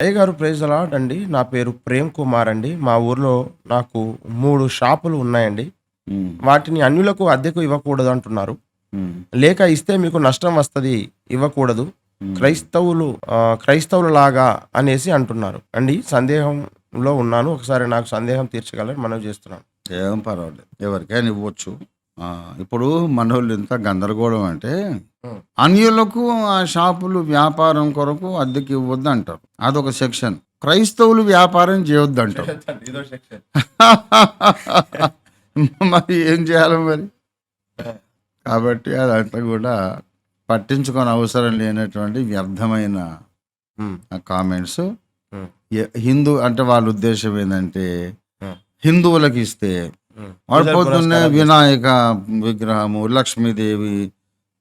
అయ్య గారు praise allot అండి. నా పేరు ప్రేమ్ కుమార్ అండి. మా ఊర్లో నాకు మూడు షాపులు ఉన్నాయండి. ఉమ్, వాటిని అన్యులకు అద్దెకు ఇవ్వకూడదు అంటున్నారు. ఉమ్, లేక ఇస్తే మీకు నష్టం వస్తుంది ఇవ్వకూడదు. ఉమ్. క్రైస్తవులు క్రైస్తవులు లాగా అనేసి అంటున్నారు. అండి సందేహంలో ఉన్నాను. ఒకసారి నాకు సందేహం తీర్చగలరు మనం చేస్తున్నాను. ఏం పర్వాలేదు. ఎవరికైనా ఇవ్వచ్చు. ఆ, ఇప్పుడు మనోళ్ళు ఇంత గందరగోళం అంటే. అన్యులకు ఆ షాపులు వ్యాపారం కొరకు అద్దెకి ఇవ్వద్దు అంటారు అదొక సెక్షన్. క్రైస్తవులు వ్యాపారం చేయొద్దు అంటారు మరి ఏం చేయాలి మరి? కాబట్టి అదంతా కూడా పట్టించుకొని అవసరం లేనటువంటి వ్యర్థమైన కామెంట్స్ ఉమ్, హిందూ అంటే వాళ్ళ ఉద్దేశం ఏంటంటే హిందువులకు ఇస్తే. వాడు పూజలు పొద్దున్నే వినాయక విగ్రహము లక్ష్మీదేవి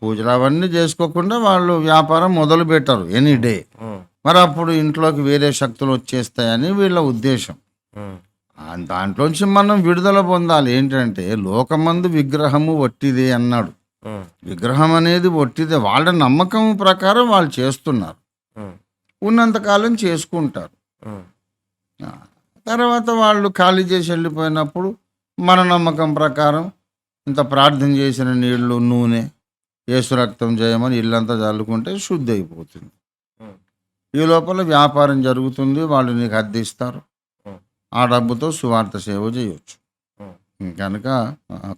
పూజలు అవన్నీ చేసుకోకుండా వాళ్ళు వ్యాపారం మొదలు పెట్టరు ఎనీ డే. మరి అప్పుడు ఇంట్లోకి వేరే శక్తులు వచ్చేస్తాయని వీళ్ళ ఉద్దేశం. దాంట్లోంచి మనం విడుదల పొందాలి. ఏంటంటే లోకమందు విగ్రహము వట్టిదే అన్నాడు. విగ్రహం అనేది వట్టిదే. వాళ్ళ నమ్మకం ప్రకారం వాళ్ళు చేస్తున్నారు. ఉన్నంతకాలం చేసుకుంటారు. తర్వాత వాళ్ళు ఖాళీ చేసి వెళ్ళిపోయినప్పుడు మన నమ్మకం ప్రకారం ఇంత ప్రార్థన చేసిన నీళ్ళు నూనె ఏసు రక్తం చేయమని ఇల్లంతా చల్లుకుంటే శుద్ధి అయిపోతుంది. ఈ లోపల వ్యాపారం జరుగుతుంది వాళ్ళు నీకు అద్దెస్తారు ఉమ్, ఆ డబ్బుతో సువార్త సేవ చేయొచ్చు. ఉమ్. కనుక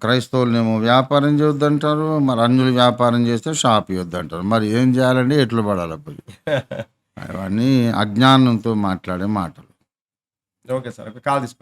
క్రైస్తవులనేమో వ్యాపారం చేయొద్దంటారు మరి అన్యులు వ్యాపారం చేస్తే షాప్ ఇవ్వద్దంటారు మరి ఏం చేయాలండి? ఎట్లు పడాలి పోయి అవన్నీ అజ్ఞానంతో మాట్లాడే మాటలు. ఓకే సార్ కాల్ తీసుకుంటాం